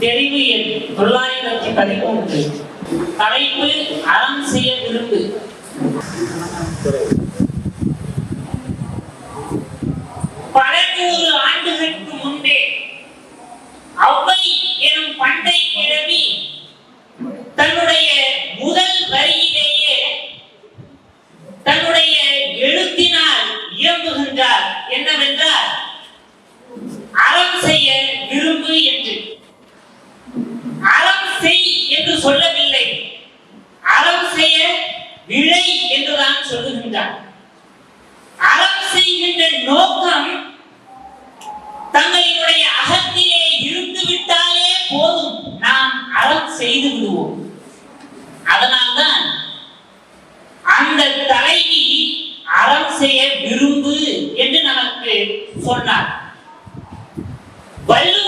தெரிவு எண் தொள்ளாயிரத்தி பதிமூன்று. தலைப்பு அறம் செய்ய விரும்பு. சொல்லுகின்றார் அறம் செய்கின்ற நோக்கம் தங்களுடைய அகத்திலே இருந்து விட்டாலே போதும். நாம் அறம் செய்து விடுவோம். அதனால்தான் அந்த தலைவி அறம் செய்ய விரும்பு என்று நமக்கு சொன்னார். வள்ளுவன்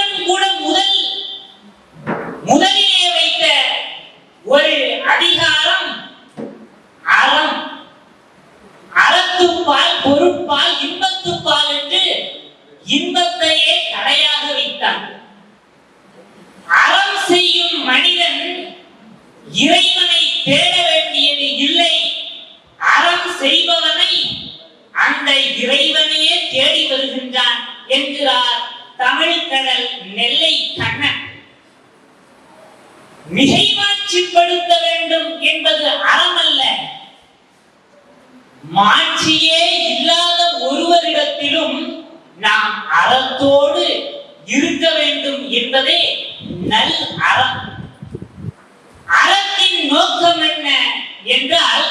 பொருட்பால் இன்பத்துப்பால் என்று இன்பத்தையே தடையாக வைத்தான். அறம் செய்யும் மனிதன் இறைவனை தேட வேண்டியது இல்லை. அறம் செய்பவனை அந்த இறைவனையே தேடி வருகின்றான் என்கிறார் தமிழ்கடல் நெல்லை கண்ணன். மிகைமாட்சிப்படுத்த வேண்டும் என்பது அறமல்ல. மாட்சியே இல்லாத ஒருவரிடத்திலும் நாம் அறத்தோடு இருக்க வேண்டும் என்பதே நல் அறம். அறத்தின் நோக்கம் என்ன என்றால்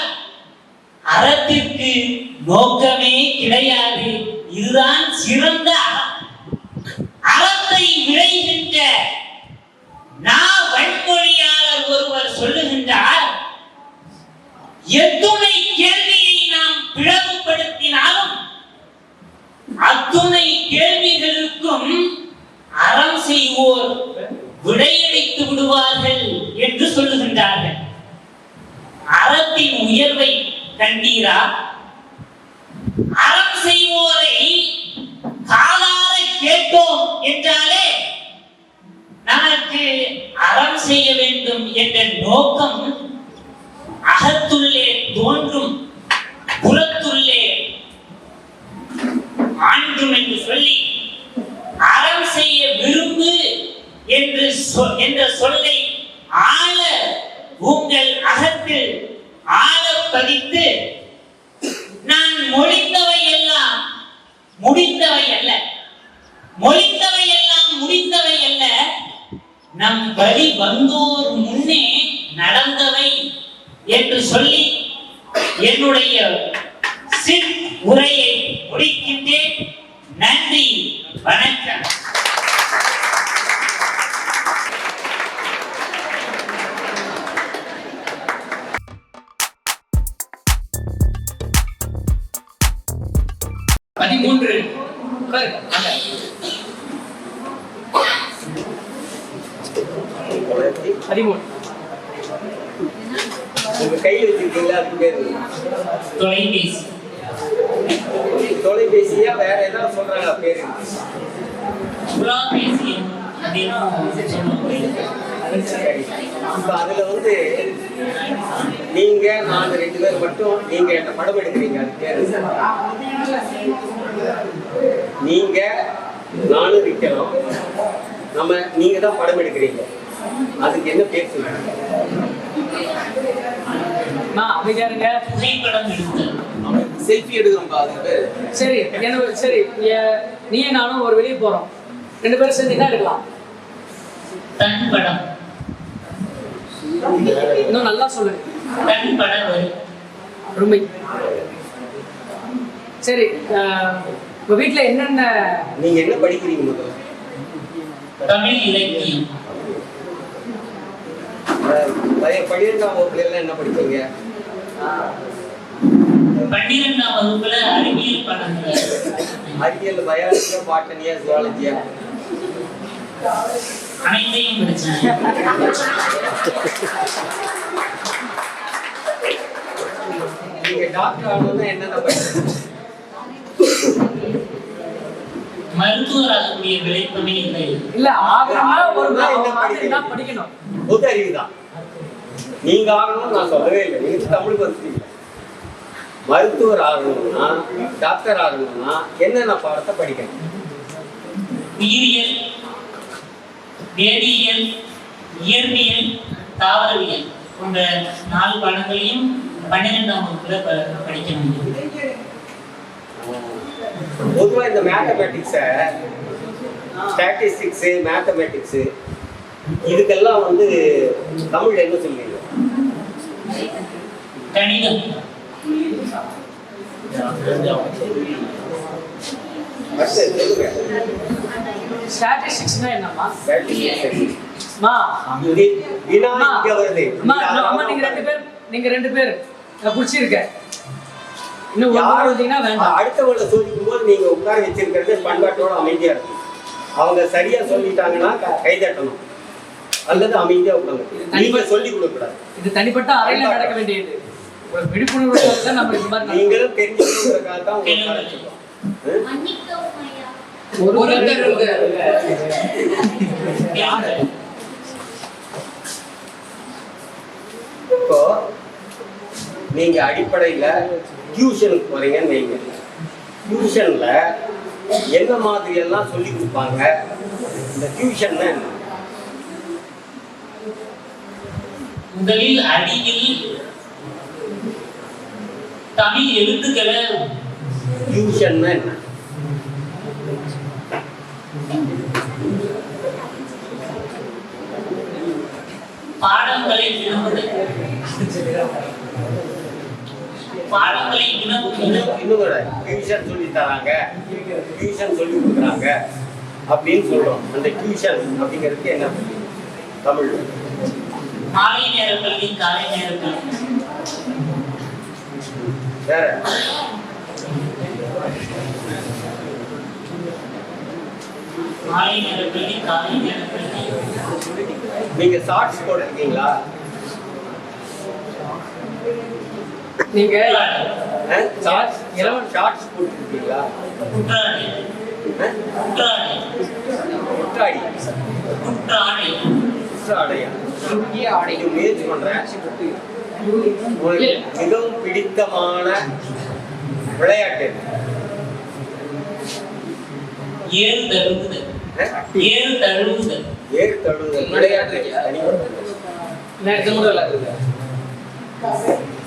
அறத்திற்கு நோக்கமே கிடையாது. இதுதான் சிறந்த அறம். உயர்வை கண்டீரா? அறம் செய்வோரை காலார கேட்டோம் என்றாலே நமக்கு அறம் செய்ய வேண்டும் என்ற நோக்கம் அகத்துள்ளே தோன்றும் புறத்துள்ளே ஆண்டும் என்று சொல்லி அறம் செய்ய விரும்பு என்று சொ- என்ற சொல்லை ஆழ உங்கள் அகத்தில் ஆழ பதித்து நான் மொழிந்தவை எல்லாம் முடிந்தவை அல்ல மொழிந்தவை எல்லாம் முடிந்தவை அல்ல நம் வழி வந்தோர் முன்னே நடந்தவை என்று சொல்லி என்னுடைய சிற் உரையை முடிக்கின்றேன். நன்றி வணக்கம். பதிமூணு உங்க கையில் வச்சிருக்கீங்களா அதுக்கு பேரு தொலைபேசி. தொலைபேசியா வேற ஏதாவது சொல்றாங்க பேரு? இப்ப அதுல வந்து நீங்க நாங்க ரெண்டு பேர் மட்டும் நீங்க என்ன படம் எடுக்கிறீங்க? அது பேரு? நீங்க நானும் நிக்கிறோம் நம்ம நீங்க தான் படம் எடுக்கிறீங்க. அதுக்கு என்ன பேர் எடுத்தல் செல்ஃபி எடுக்கிறோம்ப்பா அதுக்கு பேரு. சரி என்ன சரி நீ- நீயும் நானும் ஒரு வெளியே போறோம். ரெண்டு பேரும் சேர்ந்து என்ன எடுக்கலாம்? தன் படம். இன்னும் நல்லா சொல்லுங்க தன் படம் வரும். உண்மை சரி உங்க வீட்ல என்னென்ன? நீங்க என்ன படிக்கிறீங்க முதல்ல? தமிழ் இலக்கியம். பன்னிரெண்டாம் வகுப்புல எல்லாம் என்ன படிச்சீங்க? பன்னிரெண்டாம் வகுப்புல அறிவியல் படங்கள் அறிவியல் பயாலஜியா பாட்டனியா ஜுவாலஜியா? அனைத்தையும் படிச்சேன். நீங்க டாக்டர் ஆகணும்னா என்னென்ன படிச்சீங்க? மருத்துவராகக்கூடிய விளைப்பமே இல்லை இல்ல என்ன மாதிரி தான் படிக்கணும்? பொது அறிவு தான் நீங்க ஆகணும்னு நான் சொல்லவே இல்லை. நீங்க தமிழ் வந்துட்டீங்க மருத்துவர் ஆகணும்னா டாக்டர் ஆகணும்னா என்னென்ன பாடத்தை படிக்கணும்? உயிரியல் வேதியியல் இயற்பியல் தாவரவியல் போன்ற நாலு பாடங்களையும் பன்னிரெண்டாம் வகுப்புல படிக்க முடியும். பொதுவா இந்த மேத்தமேட்டிக்ஸை ஸ்டாட்டிஸ்டிக்ஸு மேத்தமேட்டிக்ஸு இதுக்கெல்லாம் வந்து தமிழ் என்ன சொல்லுவீங்க? கணிதம். ஸ்டாட்டிஸ்டிக்ஸ்னா என்னம்மா. மா. வினா இங்க வருது. அம்மா, நீங்க ரெண்டு பேர் நீங்க ரெண்டு பேர் நான் அடுத்தவங்களை சொல்லிக்கும் போது நீங்க உட்கார வச்சிருக்கிறது பண்பாட்டோட அமைதியா இருக்கும். அவங்க சரியா சொல்லிட்டாங்கன்னா க- கைதட்டணும். அல்லது அமைதியா உட்காந்து நீங்க சொல்லி கொடுக்க கூடாது இது தனிப்பட்ட அறையில நடக்க வேண்டியது. ஒரு விழிப்புணர்வு தான் நம்ம. நீங்களும் தெரிஞ்சுக்கணுங்கிறதுக்காக தான் உங்களை? இப்போ நீங்க அடிப்படையில டியூஷனுக்கு போறீங்கன்னு வைங்க. டியூஷன்ல என்ன மாதிரி எல்லாம் சொல்லி கொடுப்பாங்க? இந்த டியூஷன்னா என்ன? முதலில் அடியில் தமிழ் எழுத்துக்களை டியூஷன்னா என்ன? பாடங்களை பாடங்களை வினவுதல் இன்னும் டியூஷன் சொல்லி தராங்க. டியூஷன் சொல்லி கொடுக்குறாங்க. அப்படின்னு சொல்றோம். அந்த டியூஷன் அப்படிங்கிறதுக்கு என்ன தமிழ். மாலை நேர கல்வி காலை நேர கல்வி வேற? மாலை நேர கல்வி காலை நேர கல்வி நீங்க ஷார்ட்ஸ் போட்டிருக்கீங்களா? நீங்க ஷார்ட்ஸ் இளவன் ஷார்ட்ஸ் போட்டிருக்கீங்களா? குற்றாடி. குற்றாடி. குற்றாடி. குற்றாடி. குற்றாடையா இது முயற்சி பண்றேன் மிகவும் பிடித்தமான விளையாட்டு? ஏறு தழுவுதல். ஏறு தழுவுதல். ஏறு தழுவுதல். விளையாட்டு.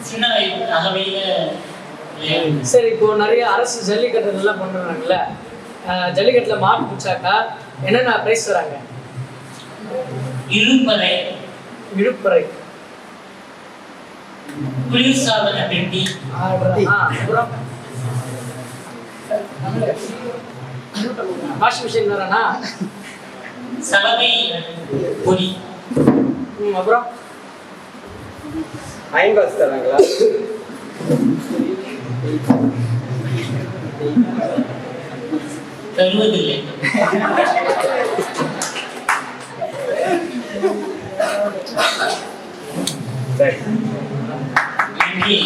சின்ன அகவையில சரி இப்போ நிறைய அரசு ஜல்லிக்கட்டு எல்லாம் பண்றாங்கல்ல ஜல்லிக்கட்டுல மாட்டு பிடிச்சாக்கா என்னென்ன பிரைஸ் தராங்க? இழுப்பறை விழுப்புரை குளிர்சாதன பெட்டி. வாஷிங் மிஷின் வேறனா சலவை பொடி. அப்புறம். அயன் பாக்ஸ் தராங்களா? தருவதில்லை. சரி. நன்றி